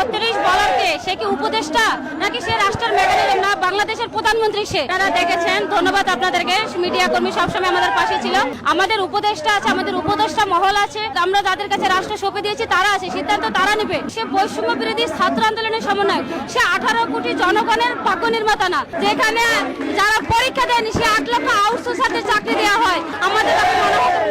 বত্রিশ বলারকে, সে কি উপদেষ্টা? নাকি সে রাষ্ট্রের মেঘালয় না, বাংলাদেশের প্রধানমন্ত্রী সে। তারা দেখেছেন, ধন্যবাদ আপনাদেরকে। মিডিয়া কর্মী সবসময় আমাদের পাশে ছিল। আমাদের উপদেষ্টা আছে, আমাদের উপদেষ্টা মহল আছে। আমরা যাদের কাছে রাষ্ট্র সঁপে দিয়েছি, তারা আছে। সিদ্ধান্ত তারা নেবে। সে বৈষম্য বিরোধী ছাত্র আন্দোলনের সমন্বয় সে আঠারো কোটি জনগণের ভাগ্য নির্মাতা না। যেখানে যারা পরীক্ষা দেয়নি, সে আট লক্ষ আউটসোর্সারদের চাকরি দেওয়া হয়। আমাদের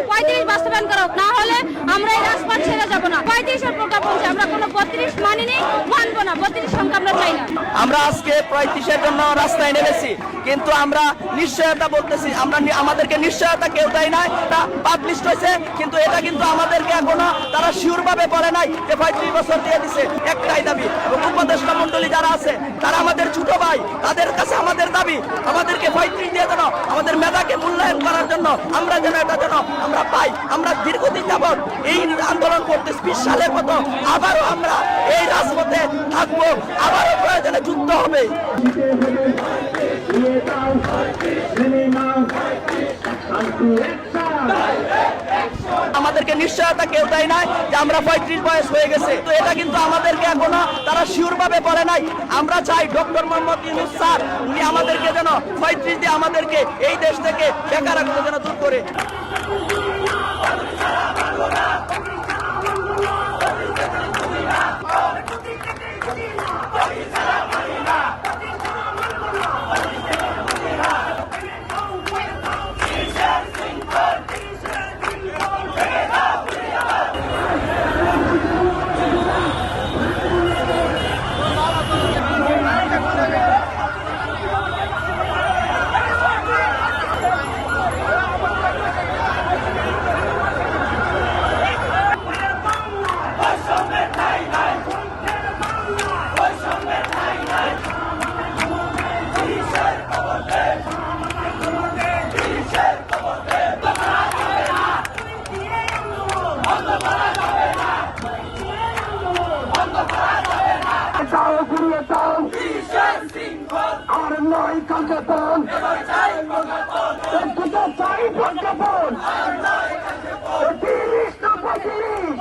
পঁয়ত্রিশ বাস্তবায়ন করা। না হলে আমরা এই রাজপথ ছেড়ে যাব না। পঁয়ত্রিশের প্রজ্ঞাপন যে আমরা কোনো বত্রিশ মানিনি মানব না, বত্রিশ সংখ্যা আমরা চাই না। আমরা আজকে পঁয়ত্রিশের জন্য রাস্তায় নেমেছি, কিন্তু আমরা নিশ্চয়তা বলতেছি, আমরা আমাদেরকে নিশ্চয়তা কেউ দেয় নাই, তা পাবলিশ হয়েছে, কিন্তু এটা কিন্তু আমাদেরকে এখনও তারা শিওর ভাবে নাই যে বছর দিয়ে দিছে, একটাই দাবি। উপদেষ্টা মন্ডলী আছে, তারা আমাদের ছোট ভাই, তাদের কাছে আমাদের দাবি, আমাদেরকে পঁয়ত্রিশ দিয়ে যেন আমাদের মেধাকে মূল্যায়ন করার জন্য আমরা যেন এটা যেন আমরা পাই। আমরা দীর্ঘদিন যাব এই আন্দোলন করতে বিশ সালের মতো আবারও আমরা এই রাজপথে থাকব, আবারও প্রয়োজনে যুদ্ধ হবে। আমাদেরকে নিশ্চয়তা কেউ দেয় নাই যে আমরা পঁয়ত্রিশ বয়স হয়ে গেছে। তো এটা কিন্তু আমাদেরকে এখনও তারা শিওর ভাবে বলে নাই। আমরা চাই ডক্টর মোহাম্মদ ইউনুস স্যার, উনি আমাদেরকে যেন পঁয়ত্রিশ দিয়ে আমাদেরকে এই দেশ থেকে বেকার বেকারত্ব যেন দূর করে। আর নয় কাঙ্ক্ষাপন। একটুটা চাই প্রজ্ঞাপন তিরিশ না পঁয়ত্রিশ।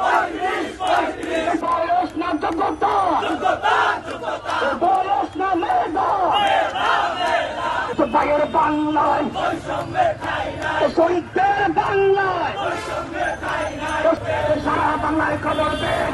বয়স না যোগ্যতা। বয়স না মেধা। ভাইয়ের বাংলায়। শহীদদের বাংলায়। সারা বাংলায় খবর দেন।